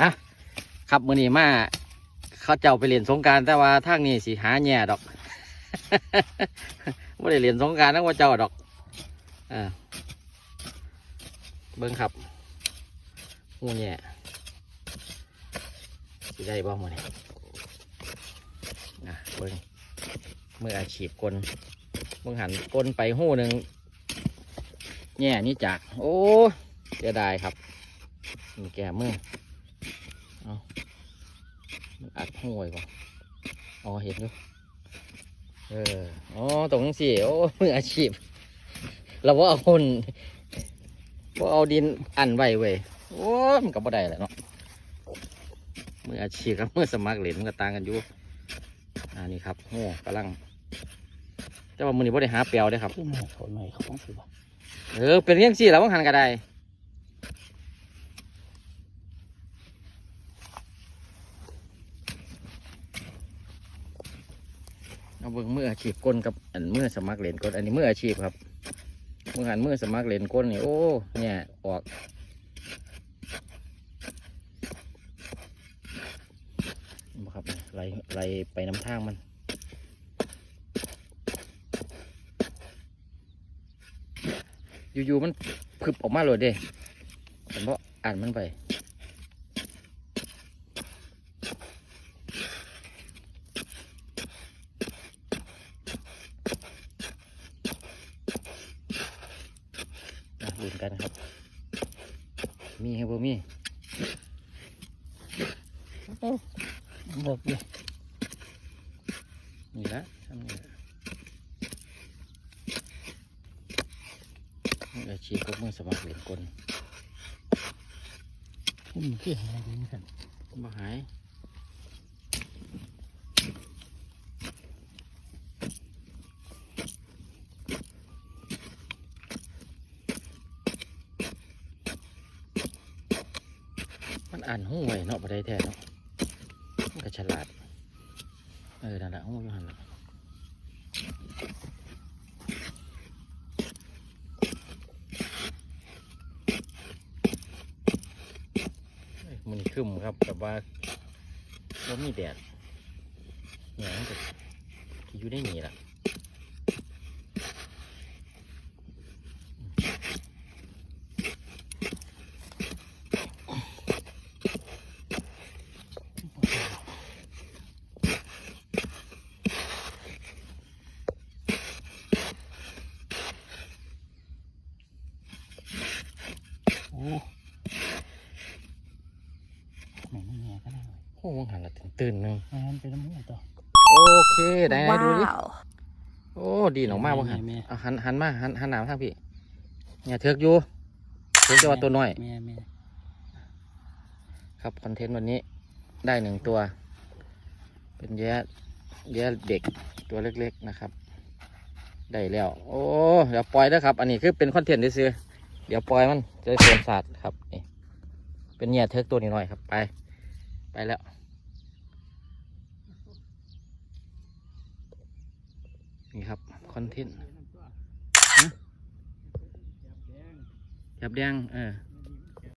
อะครับมือนี้มาเขาเจ้าไปเรียนสงการแต่ว่าทางนี้สิหาแง่ดอกไม่ได้เรียนสงการนักว่าเจ้าดอกอ่าเบิ้งครับงูแง่สิได้บ้างมือนี้นะเบิ้งมืออาชีพกลเบิ้งหันกลไปหู้หนึ่งแง่นี่จากโอ้เสียดายครับมีแก่มือ เอามันอัดห้วยก่อนอ๋อเห็นอยู่เออ อ๋อ ตรงนี้สิโอ้มืออาชีพ เราว่าเอาคนว่าเอาดินอันไว้เว้ย โอ้มันก็บ่ได้แหละเนาะ มืออาชีพกับมือสมัครเล่นมันก็ต่างกันอยู่อันนี้ครับโอ้กำลัง แต่ว่ามือนี้บ่ได้หาเปียวได้อครับขึ้นมาเขาหน่อยเขาต้องสิบ่เออ เป็นเรื่องสี่แล้วว่าหันก็ได้ เอาเบิ่งมืออาชีพก้นกับอันมือสมัครเล่นก้นอันนี้มืออาชีพครับมือหันมือสมัครเล่นก้นนี่โอ้เนี่ยออกบ่ครับไหลไหลไปน้ำทางมันอยู่ๆมันพึบออกมาเลยเด้ผมบอกอ่านมันไป ลุ้นกันครับ มีครับบ่มีเลิกเลยนี่ละทำนี่ละมืออาชีพกับมือสมัครเล่นกลขึ้นมาขึ้นอะไรนี่กันบ่หาย อ่านหูไว้เนาะบ่ได้แท้เนาะมันก็ฉลาด เออนั่นแหละหูอยู่หันละมันขึ้นครับแต่ว่าว่ามีแดดเนี่ยมันก็อยู่ได้หนีละ โอ้แม่นี่แง่ก็ได้โหมันหันละตื่นๆหนึงแม่นเป็นน้ำมันต่อโอเคได้ๆดูดิ Wow. โอ้ดีหนออกมากว่หันแม่เอาหันหันมาหันหันหนาวทางพี่เนี่ยเถือกอยู่เถือกจะว่าตัวน้อย แม่แม่ครับคอนเทนต์วันนี้ได้หนึ่งตัว เป็นแย้แย้เด็กตัวเล็กๆนะครับ ได้แล้ว โอ้เดี๋ยวปล่อยนะครับ อันนี้คือเป็นคอนเทนต์ซื้อๆ เดี๋ยวปล่อยมันจะได้โซนศาสตร์ครับนี่เป็นเหย้เถือกตัวนี้หน่อยครับไป ไปแล้วนี่ครับคอนเทนต์จับแดงเออ